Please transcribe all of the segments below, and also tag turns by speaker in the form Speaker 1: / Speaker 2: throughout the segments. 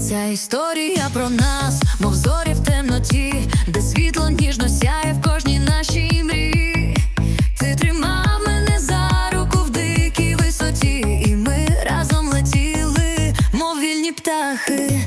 Speaker 1: Ця історія про нас, мов зорі в темноті, де світло ніжно сяє в кожній нашій мрії. Ти тримав мене за руку в дикій висоті, і ми разом летіли, мов вільні птахи.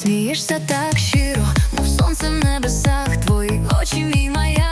Speaker 1: Смієшся так щиро, мов сонце в небесах, твої очі мій маяк.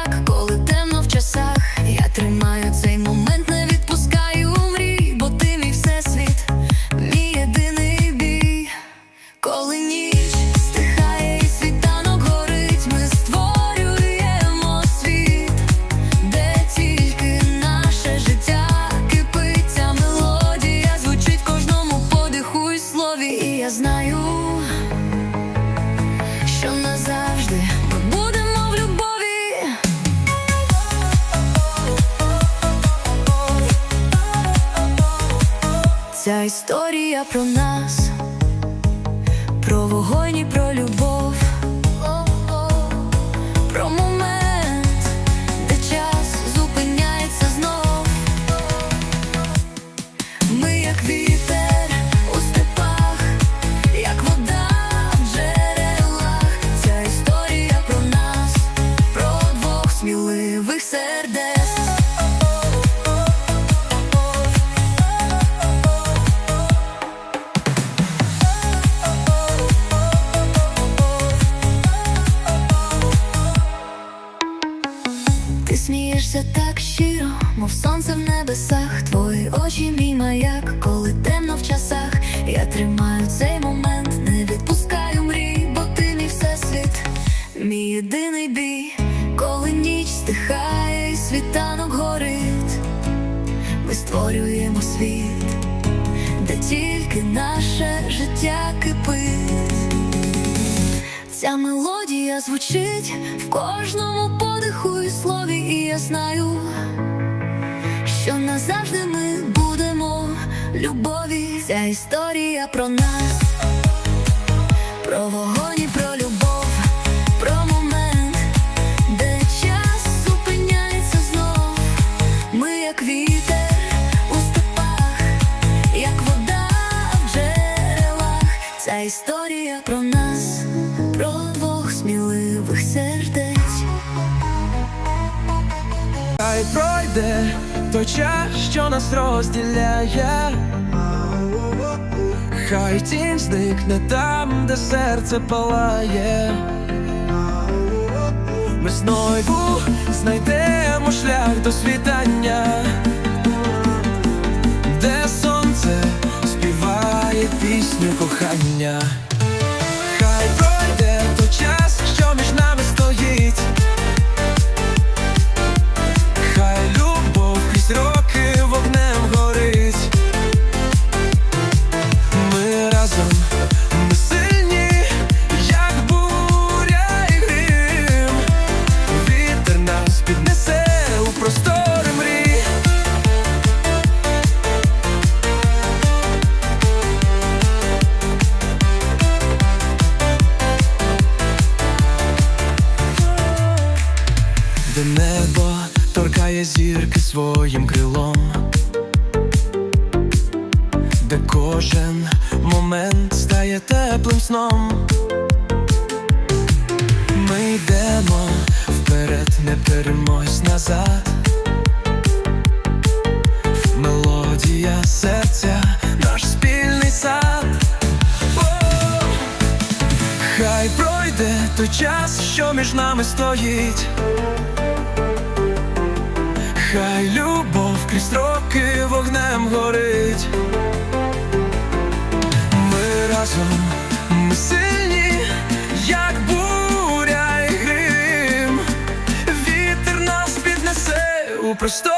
Speaker 1: тільки наше життя кипить, ця мелодія звучить в кожному подиху і слові, і я знаю, що назавжди ми будемо любові. Ця історія про нас, про вогонь. плеча, що нас
Speaker 2: розділяє, хай тінь зникне там, де серце палає. Ми знову знайдемо шлях до світання, де сонце співає пісню кохання. теплим сном. Ми йдемо вперед, не беремось назад. Мелодія серця, наш спільний сад. О! Хай пройде той час, що між нами стоїть. Хай любов крізь роки вогнем горить разом ми сильні, як
Speaker 3: буря і грим, вітер нас піднесе у
Speaker 1: простор.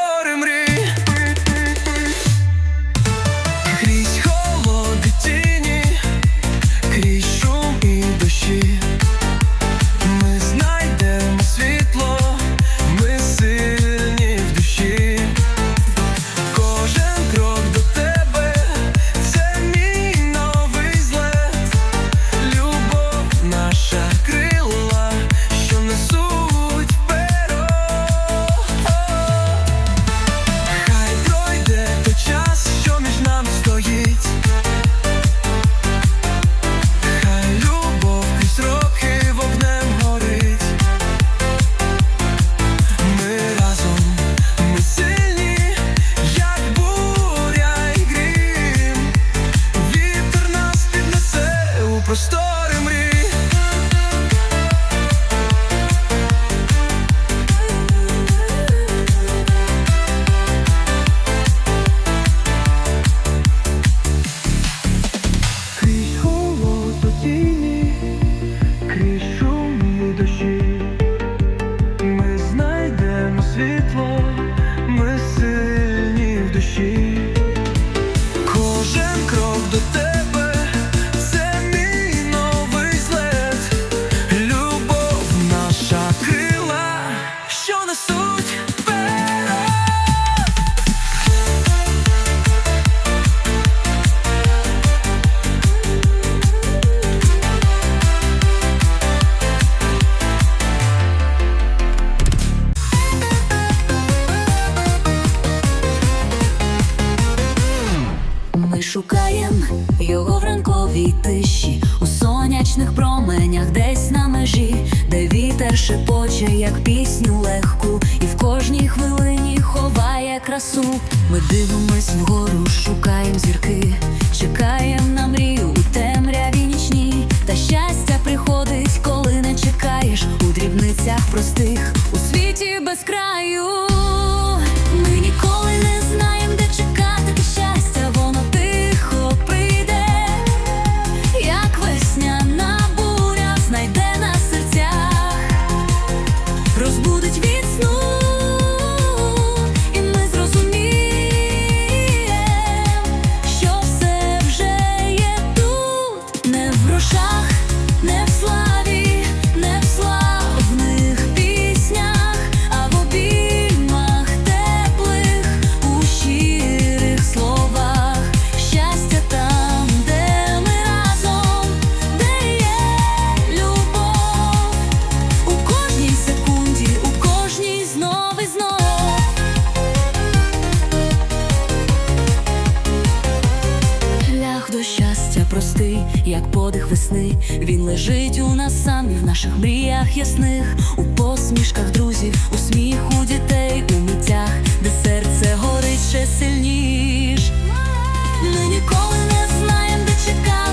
Speaker 1: красу, ми дивимось вгору, шукаємо зірки, чекаємо на мрію у темряві нічні, та щастя приходить, коли не чекаєш у дрібницях простих, у світі без краю. сни, він лежить у нас сам і в наших мріях ясних, у посмішках друзів, у сміху дітей, у миттях, де серце горить ще сильніш. Ми ніколи не знаємо, де чекати.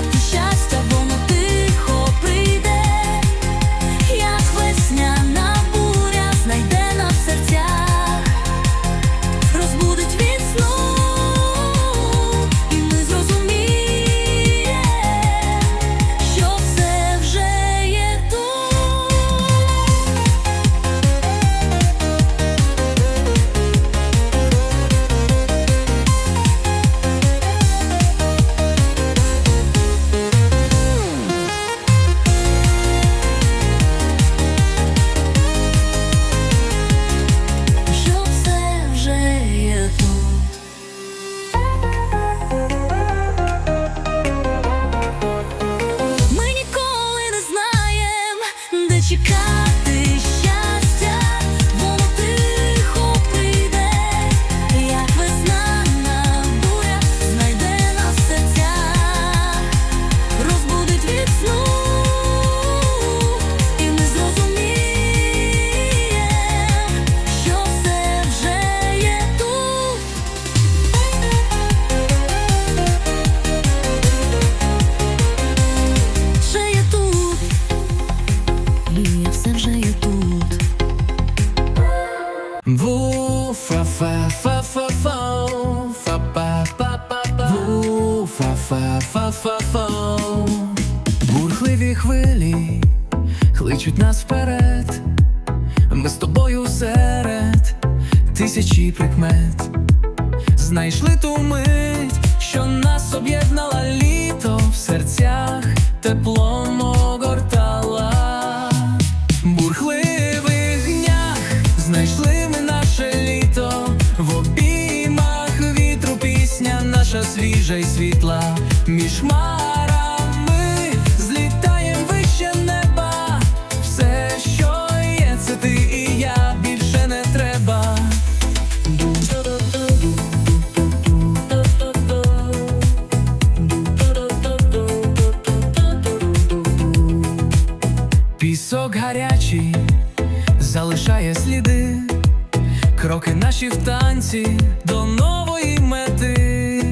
Speaker 3: наші в танці до нової мети,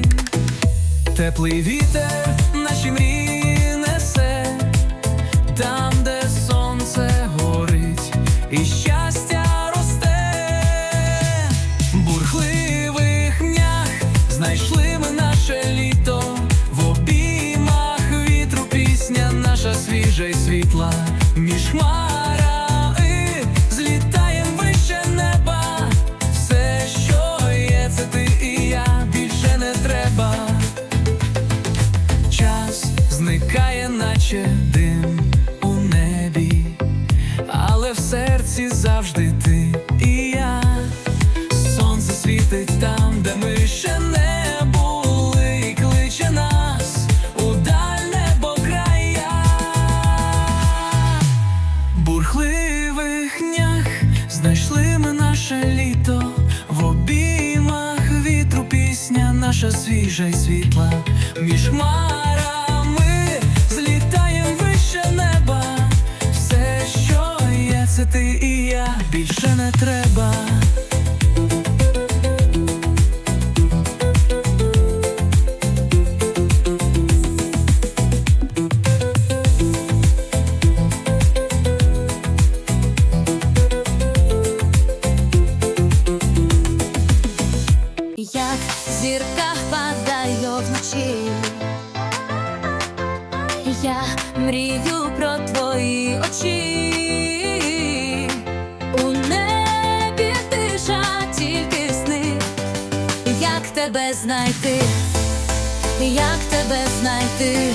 Speaker 3: теплий вітер. завжди. я
Speaker 1: мрію про твої очі, у небі тиша тільки сни, як тебе знайти, як тебе знайти.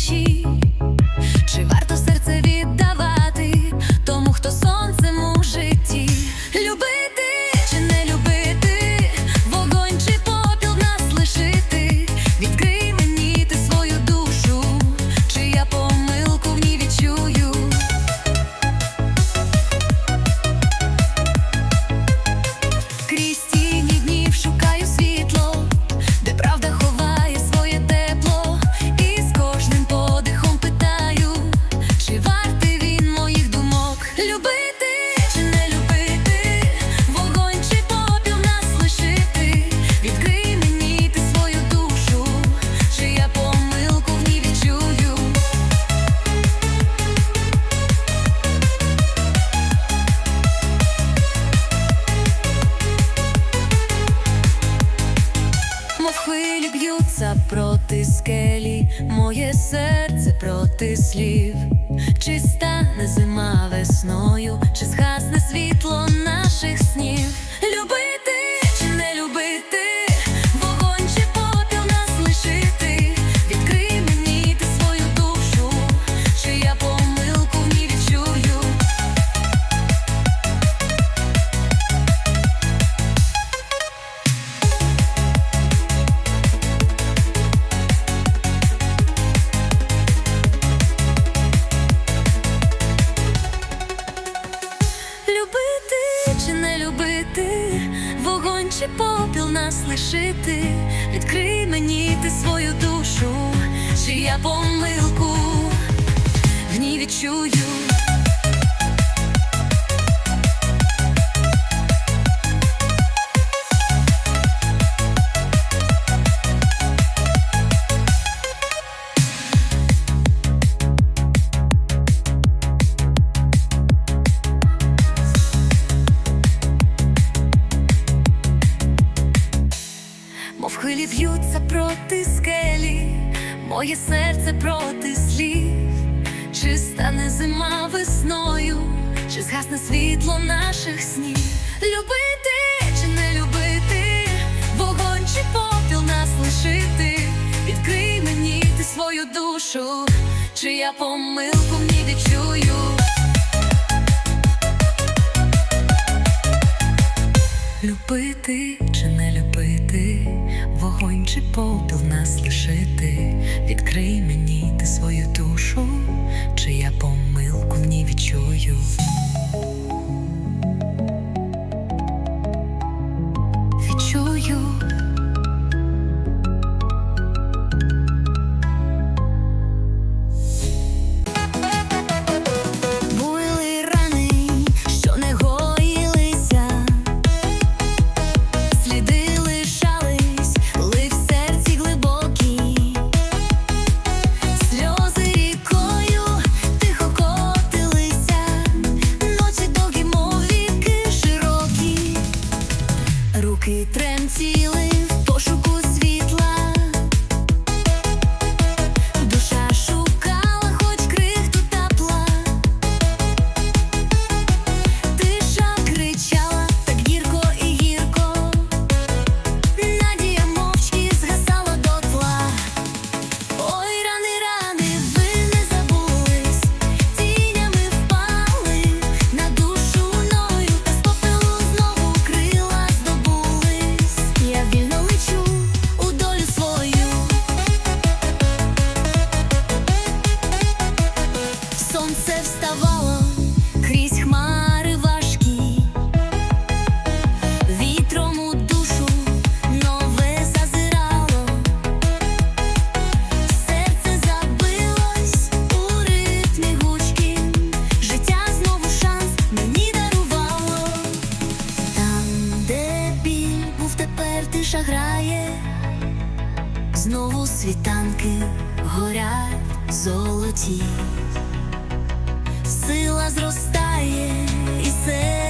Speaker 1: she проти скелі, моє серце проти слів, чи стане зима весною, чи згасне світло наших снів. Люби вогонь чи попіл нас лишити, відкрий мені ти свою душу, чи я помилку в ній відчую. знову світанки горять золоті, сила зростає і серце.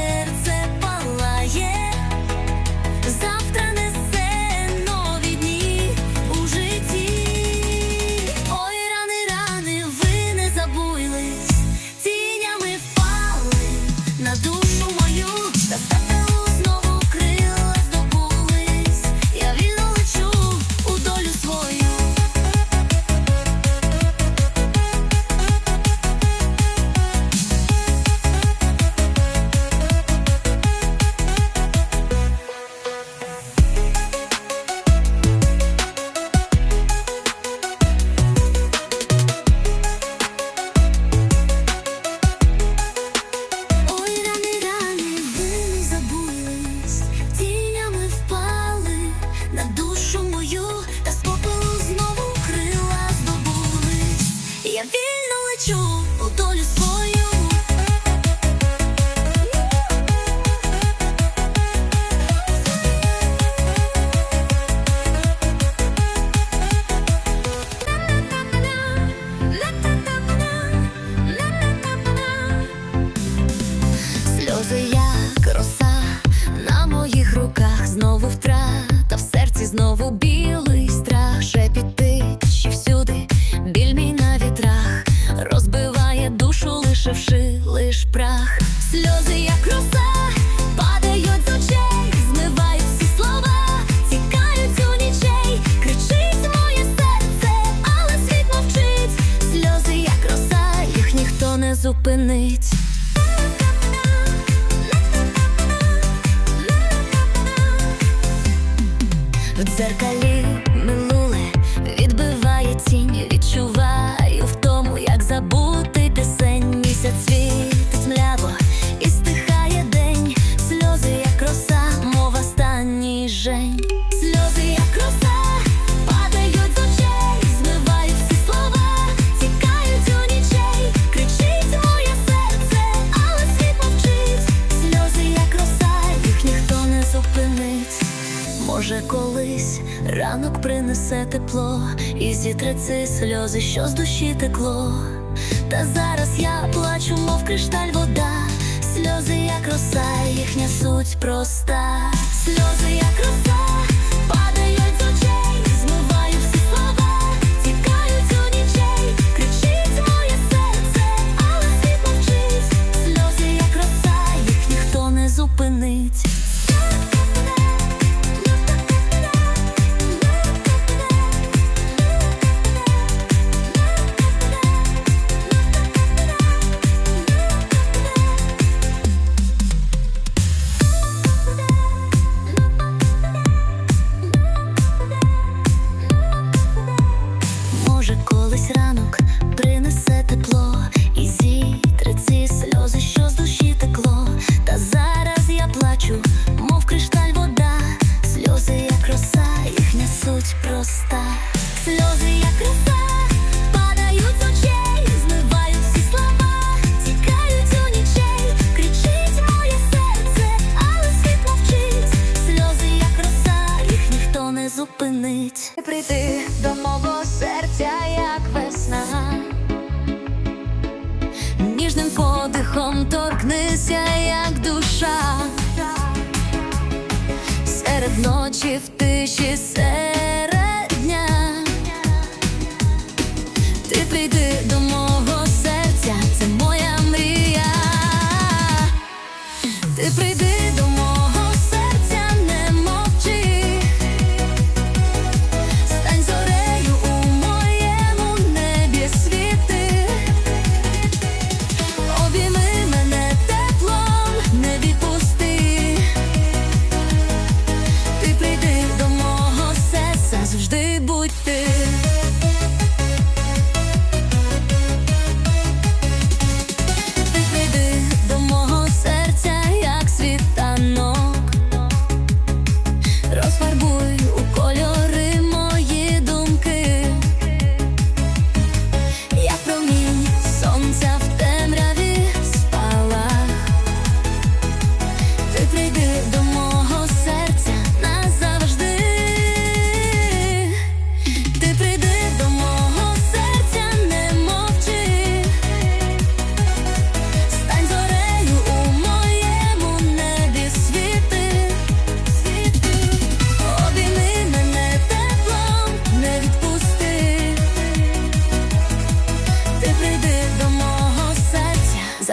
Speaker 1: they що з душі текло, та зараз я плачу, мов кришталь вода, сльози як роса, їх суть проста, сльози як роса.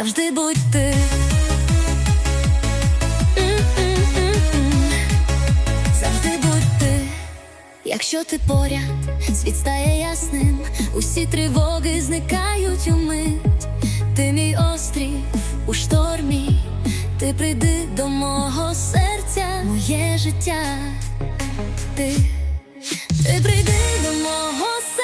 Speaker 1: завжди будь ти. Завжди будь ти, якщо ти поряд, світ стає ясним, усі тривоги зникають у мить. Ти мій острів у штормі, ти прийди до мого серця, моє життя, ти, ти прийди до мого серця.